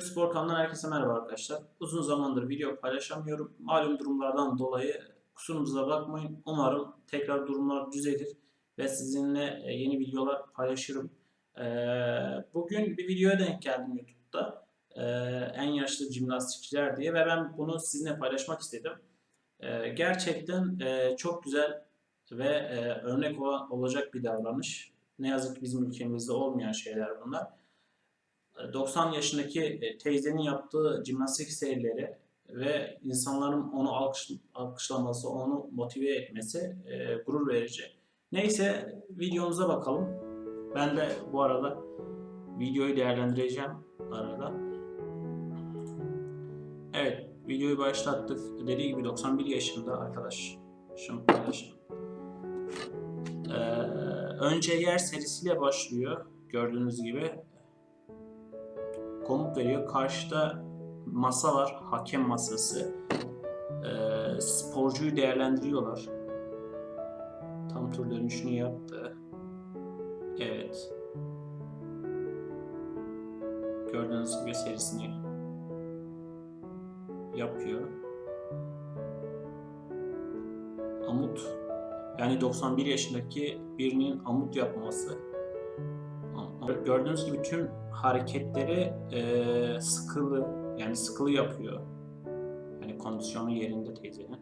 Spor kanalından herkese merhaba arkadaşlar. Uzun zamandır video paylaşamıyorum. Malum durumlardan dolayı kusurumuza bakmayın. Umarım tekrar durumlar düzelir ve sizinle e, yeni videolar paylaşırım. Ee, Bugün bir videoya denk geldim YouTube'da. Ee, En yaşlı jimnastikçiler diye ve ben bunu sizinle paylaşmak istedim. Gerçekten e, çok güzel ve e, örnek olacak bir davranış. Ne yazık ki bizim ülkemizde olmayan şeyler bunlar. 90 yaşındaki e, teyzenin yaptığı jimnastik serileri ve insanların onu alkış, alkışlaması, onu motive etmesi e, gurur verici. Neyse videomuza bakalım. Ben de bu arada videoyu değerlendireceğim arada. Evet, videoyu başlattık. Dediği gibi 91 yaşında arkadaş. Şimdi paylaşayım. Ee, önce yer serisiyle başlıyor. Gördüğünüz gibi komut veriyor. Karşıda masa var, hakem masası. Ee, sporcuyu değerlendiriyorlar. Tam tur dönüşünü yaptı. Evet. Gördüğünüz gibi serisini yapıyor. Amut. Yani 91 yaşındaki birinin amut yapması. Gördüğünüz gibi tüm hareketleri eee, sıkılı yani sıkılı yapıyor. Yani kondisyonu yerinde teyzenin.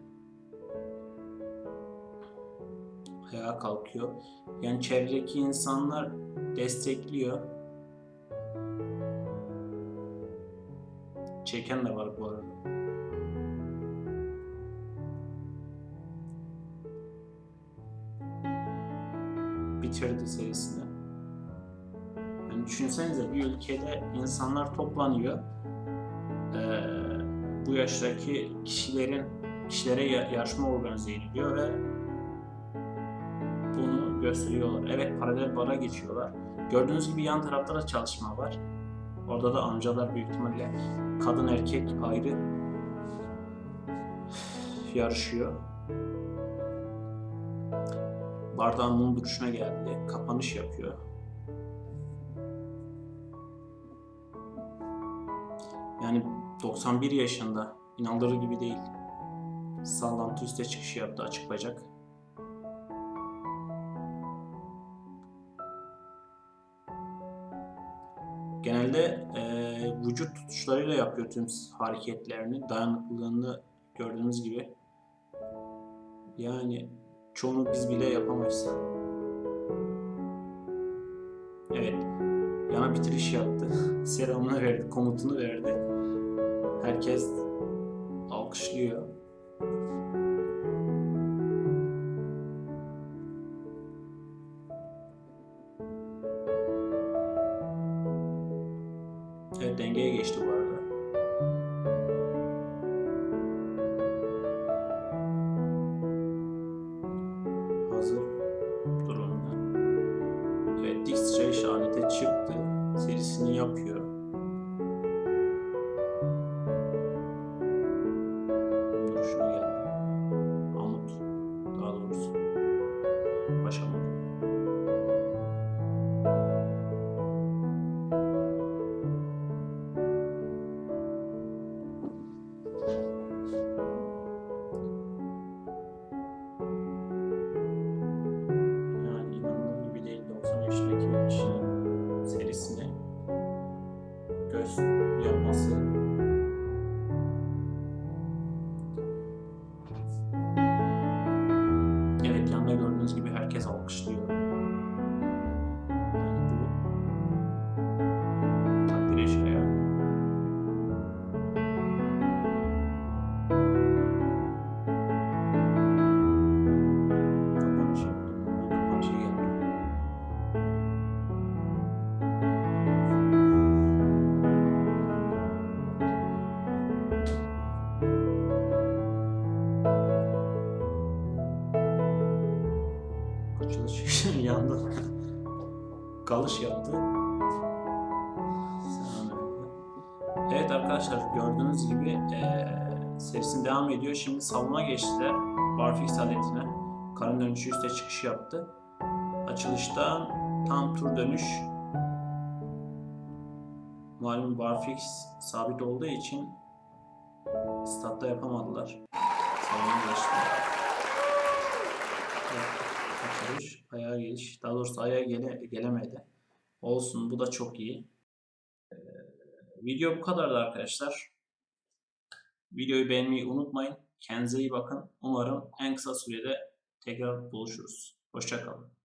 Ayağa kalkıyor. Yani çevredeki insanlar destekliyor. Çeken de var bu arada. Bitirdi serisini. Düşünsenize bir ülkede insanlar toplanıyor. Ee, bu yaştaki kişilerin kişilere ya- yarışma organize ediliyor ve bunu gösteriyorlar. Evet paralel bara geçiyorlar. Gördüğünüz gibi yan tarafta da çalışma var. Orada da amcalar büyük ihtimalle kadın erkek ayrı yarışıyor. Bardağın mum duruşuna geldi. Kapanış yapıyor. Yani 91 yaşında. inandırır gibi değil. Sallantı üste çıkış yaptı açık bacak. Genelde eee, vücut tutuşlarıyla yapıyor tüm hareketlerini. Dayanıklılığını gördüğünüz gibi. Yani çoğunu biz bile yapamayız. Evet. Yana bitiriş yaptı. Selamını verdi, komutunu verdi. Herkes alkışlıyor. Evet dengeye geçti bu arada. Hazır durumda. Evet dik sıçrayış alete çıktı. Serisini yapıyor. Açılış yandı. Kalış yaptı. Evet arkadaşlar gördüğünüz gibi eee serisi devam ediyor. Şimdi salona geçtiler. Barfix aletine. Karın dönüşü üste çıkış yaptı. Açılışta tam tur dönüş malum barfix sabit olduğu için statta yapamadılar. Salona geçti. Evet, Kaçırış, ayağa geliş. Daha doğrusu ayağa gele, gelemedi. Olsun bu da çok iyi. Ee, video bu kadardı arkadaşlar. Videoyu beğenmeyi unutmayın. Kendinize iyi bakın. Umarım en kısa sürede tekrar buluşuruz. Hoşçakalın.